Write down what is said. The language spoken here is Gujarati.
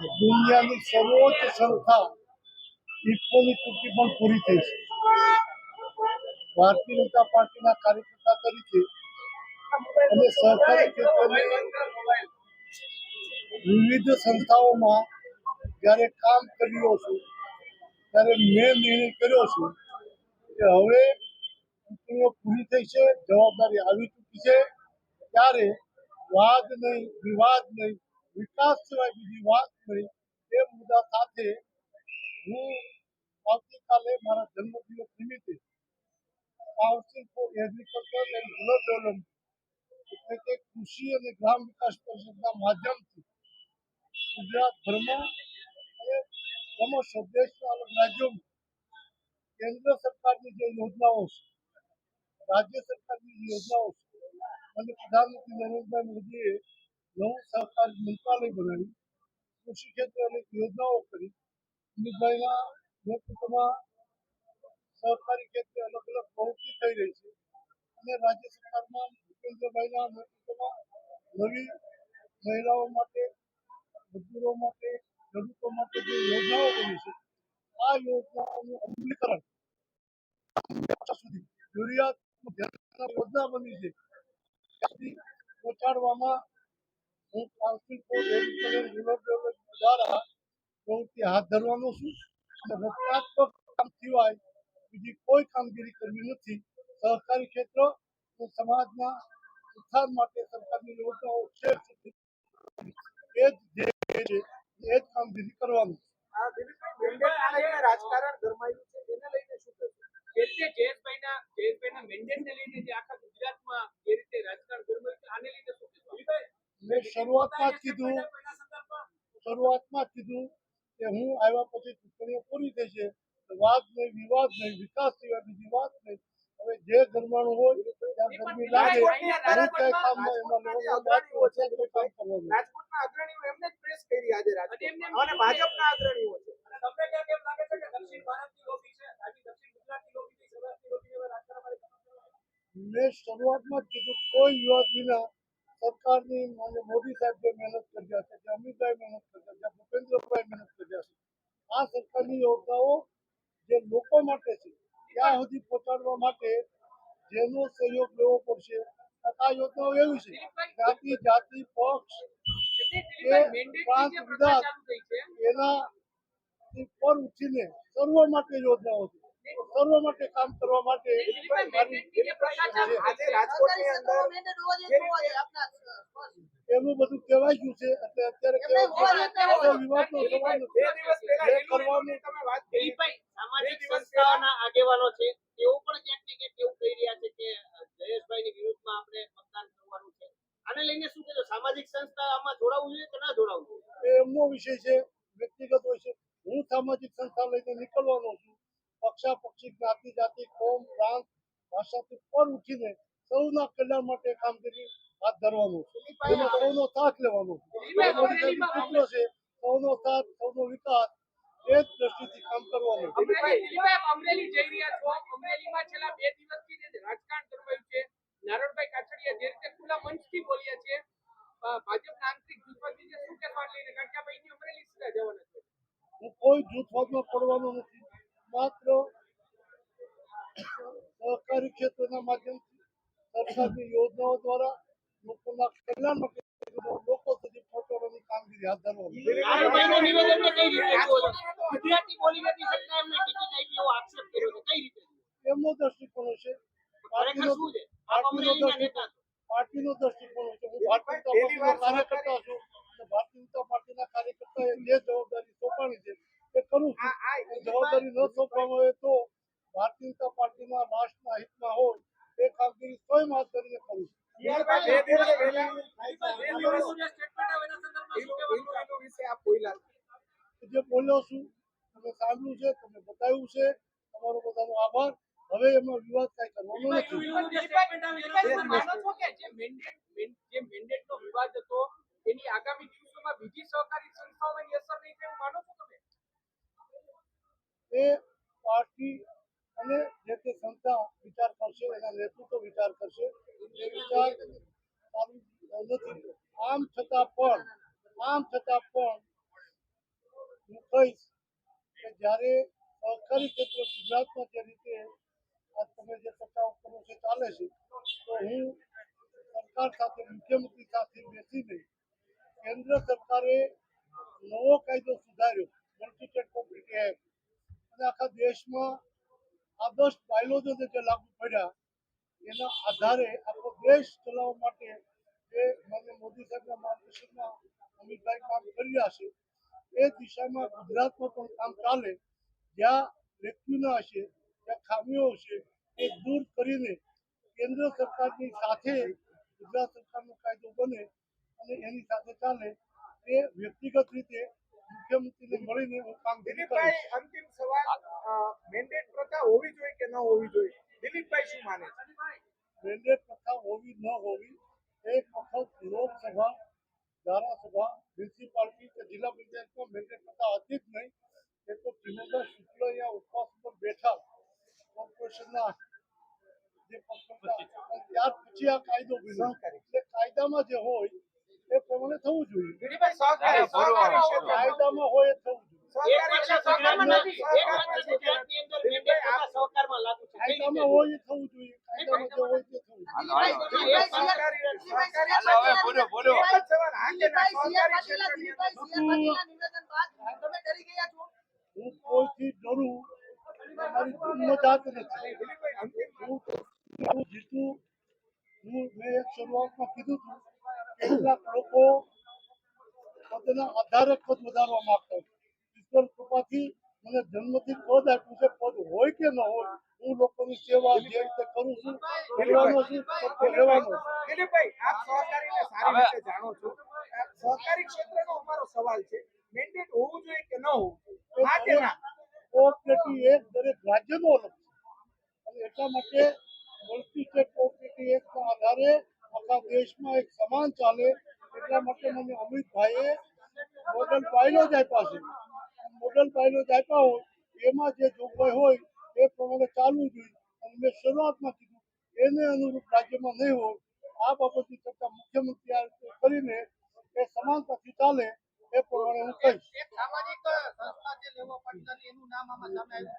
દુનિયાની સર્વોચ્ચ સંસ્થા ઇફકોની ચૂંટણી પણ પૂરી થઈ છે. ભારતીય જનતા પાર્ટીના કાર્યકર્તા તરીકે અને સહકારી ક્ષેત્રની વિવિધ સંસ્થાઓમાં જ્યારે કામ કરી રહ્યો છું ત્યારે મેં નિર્ણય કર્યો છે કે હવે ચૂંટણીઓ પૂરી થઈ છે, જવાબદારી આવી ચૂકી છે, ત્યારે વાદ નહીં, વિવાદ નહીં વિકાસ સિવાય બીજી વાત કરી, એ મુદ્દા સાથે હું આવતીકાલે મારા જન્મદિવસ નિમિત્તે એગ્રીકલ્ચર એન્ડ રૂરલ ડેવલપમેન્ટ એટલે કે કૃષિ અને ગ્રામ વિકાસ પરિષદના માધ્યમથી ગુજરાતભરમાં અને સમસ્ત દેશના અલગ રાજ્યોમાં કેન્દ્ર સરકારની જે યોજનાઓ છે, રાજ્ય સરકારની યોજનાઓ છે, અને પ્રધાનમંત્રી નરેન્દ્રભાઈ મોદીએ નવું સહકાર મંત્રાલય બનાવી, કૃષિ ક્ષેત્રે અનેક યોજનાઓ કરી. અમિતભાઈના નેતૃત્વમાં સહકારી ક્ષેત્રે અલગ અલગ પ્રવૃત્તિ થઈ રહી છે. અને રાજ્ય સરકારમાં ભૂપેન્દ્રભાઈના નેતૃત્વમાં નવી મહિલાઓ માટે, મજૂરો માટે, ખેડૂતો માટે જે યોજનાઓ બની છે, આ યોજનાઓનું અમલીકરણ સુધી જરૂરિયાત યોજના બની છે. પહોંચાડવામાં હું ડેવલપમેન્ટ દ્વારા પ્રવૃત્તિ હાથ ધરવાનો છું. અને રચનાત્મક કામ સિવાય બીજી કોઈ કામગીરી કરવી નથી. સહકારી ક્ષેત્ર સમાજના ઉત્થાન માટે સરકારની યોજનાઓ છે એ જ ધ્યેય છે એ જ કામગીરી કરવાનું રાજકારણ ગરમાયું છે. તેને લઈને શું કરવું જે જયેશભાઈના જયેશભાઈના મેન્ડેટને લઈને જે આખા ગુજરાતમાં જે રીતે રાજકારણ ગરમાયું છે આને લઈને શું કહેશો મેં શરૂઆતમાં જ કીધું. શરૂઆતમાં જ કીધું કે હું આવ્યા પછી ચૂંટણીઓ પૂરી થઈ છે. વાત નહીં વિવાદ નહીં વિકાસ સિવાય બીજી વાત નહીં. હવે જે ગરમાણું હોય ત્યાં ગરમી લાગે. હું કઈ કામ એમાં લેવાનું બાકી હોય કઈ કામ કરવાનું રાજકોટના અગ્રણીઓ એમને જ પ્રેસ કરી આજે અને રાજકોટમાં અને ભાજપના અગ્રણીઓ છે. અને તમને ક્યાં કેમ લાગે છે કે દક્ષિણ ભારતની લોબી છે? આજે દક્ષિણ ગુજરાતની લોબી છે સૌરાષ્ટ્રની લોબી હવે રાજકારણમાં મેં શરૂઆતમાં જ કીધું કોઈ વિવાદ વિના સરકારની મોદી સાહેબ જે મહેનત કર્યા છે જે અમિતભાઈ મહેનત કર્યા છે ભૂપેન્દ્રભાઈ મહેનત કર્યા છે આ સરકારની યોજનાઓ જે લોકો માટે છે, ત્યાં સુધી પહોંચાડવા માટે જેનો સહયોગ લેવો પડશે. આ યોજનાઓ એવી છે, જાતિ જાતિ, પક્ષ એના પર ઉઠીને સર્વ માટે યોજનાઓ છે. સર્વ માટે કામ કરવા માટે. એનું બધું કહેવાય ગયું છે. એટલે અત્યારે વિવાદનો આગેવાનો તેઓ પણ ક્યાંક ને ક્યાંક એવું કહી રહ્યા છે કે જયેશભાઈની વિરુદ્ધમાં આપણે મતદાન કરવાનું છે. આને લઈને શું કહેશો સામાજિક સંસ્થા આમાં જોડાવવું જોઈએ કે ના જોડાવવું જોઈએ? એમનો વિષય છે વ્યક્તિગત હોય છે. હું સામાજિક સંસ્થા લઈને નીકળવાનો છું. પક્ષા પક્ષી જ્ઞાતિ જાતિ કોમ પ્રાંત ભાષાથી પર ઉઠીને સૌના કલ્યાણ માટે કામગીરી હાથ ધરવાનું છે. એમાં સૌનો સાથ લેવાનો છે. સૂત્ર સૌનો સાથ સૌનો વિકાસ એ જ દ્રષ્ટિથી કામ કરવાનું અમરેલી જઈ રહ્યા છો. અમરેલીમાં છેલ્લા બે દિવસથી જે રાજકારણ કરવાયું છે નારણભાઈ કાછડિયા જે રીતે ખુલ્લા મંચથી બોલ્યા છે ભાજપના આંતરિક જૂથમાંથી જે શું કહેવા લઈને કારણ કે અમરેલી સીધા જવાના છે. હું કોઈ જૂથવાદમાં પડવાનો નથી. માત્ર સહકારી ક્ષેત્રના માધ્યમથી સરકારની યોજનાઓ દ્વારા લોકોના કલ્યાણ માટે લોકો સુધી પહોંચાડવાની કામગીરી હાથ ધરવાની એમને દ્રષ્ટિકોણ છે. પાર્ટીનો દ્રષ્ટિકોણ નેતા છો. પાર્ટીનો દ્રષ્ટિકોણ છે. હું ભારતીય જનતા કાર્યકર્તા છું. ભારતીય જનતા પાર્ટીના કાર્યકર્તાએ જે જવાબદારી સોંપાણી છે એ કરું છું. જવાબદારી ન સોંપવામાં આવે તો ભારતીય જનતા પાર્ટીના રાષ્ટ્રના હિતમાં હોય એ કામગીરી સ્વયં હાથ ધરીને કરું છું. જે બોલ્યા છું તમે સાંભળ્યું છે તમને બતાવ્યું છે તમારો બધાનો આભાર. હવે એમાં વિવાદ કાંઈ કરવાનો નથી. જે વિવાદ હતો એની આગામી દિવસોમાં બીજી સહકારી સંસ્થાઓની અસર નહીં થાય એ પાર્ટી અને જે તે સંસ્થા વિચાર કરશે, એના નેતૃત્વ વિચાર કરશે, એ વિચાર નથી આમ છતાં પણ, આમ છતાં પણ હું કહીશ કે જ્યારે સહકારી ક્ષેત્ર ગુજરાતમાં જે રીતે તમે જે ચર્ચાઓ કરો છો, ચાલે છે, તો હું સરકાર સાથે, મુખ્યમંત્રી સાથે બેસીને કેન્દ્ર સરકારે નવો કાયદો સુધાર્યો. અને આખા દેશમાં આદર્શ બાયલોજને જે લાગુ પડ્યા, એના આધારે આખો દેશ ચલાવવા માટે જે માન્ય મોદી સાહેબના માર્ગદર્શનમાં અમિતભાઈ કામ કરી છે, એ દિશામાં ગુજરાતમાં પણ કામ ચાલે, જ્યાં વ્યક્તિના હશે, જ્યાં ખામીઓ હશે, એ દૂર કરીને કેન્દ્ર સરકારની સાથે ગુજરાત સરકારનો કાયદો બને અને એની સાથે ચાલે, એ વ્યક્તિગત રીતે મુખ્યમંત્રીને મળીને હું કામગીરી કરીશ દિલીપભાઈ અંતિમ સવાલ મેન્ડેટ પ્રથા હોવી જોઈએ કે ન હોવી જોઈએ દિલીપભાઈ શું માને છે મેન્ડેટ પ્રથા હોવી ન હોવી એક વખત લોકસભા ધારાસભા મ્યુનિસિપાલિટી કે જિલ્લા પંચાયતમાં મેન્ડેટ પ્રથા હતી જ નહીં એ તો ચિમંદર શુક્લ અહીંયા ઉપવાસ ઉપર બેઠા કોર્પોરેશનના જે પક્ષો હતા, ત્યાર પછી આ કાયદો બન્યો. એટલે કાયદામાં જે હોય એ પ્રમાણે થવું જોઈએ. કાયદામાં હોય એ થવું હા કોઈથી ડરું? નથી. હું હું જીતું. હું મેં એક શરૂઆતમાં કીધું હતું કેટલાક લોકો પોતાના આધારે પદ વધારવા માંગતા હોય. ઈશ્વર કૃપાથી મને જન્મથી પદ આપ્યું છે. પદ હોય કે ન હોય હું લોકોની સેવા જે રીતે કરું છું કરવાનો છું તો રહેવાનો દિલીપભાઈ આપ સહકારીને સારી રીતે જાણો છો. સહકારી ક્ષેત્રનો અમારો સવાલ છે. મેન્ડેટ હોવું જોઈએ કે ન હોવું જોઈએ? કોઓપરેટિવ એક દરેક રાજ્યનો અલગ છે. અને એટલા માટે મલ્ટી સ્ટેટ કોઓપરેટિવ એક્ટના આધારે આખા દેશમાં એક સમાન ચાલે. એટલા માટે મને અમિતભાઈએ મોડલ પાયલો આપ્યા છે. મોડલ બાયલોજ આપ્યા હોય, એમાં જે જોગવાઈ હોય, એ પ્રમાણે ચાલવું જોઈએ. અને મેં શરૂઆતમાં કીધું, એને અનુરૂપ રાજ્યમાં નહીં હોય. આ બાબતની ચર્ચા મુખ્યમંત્રી કરીને એ સમાનતાથી ચાલે, એ પ્રમાણે હું કહીશ. સામાજિક એનું નામ આમાં સામે અંદર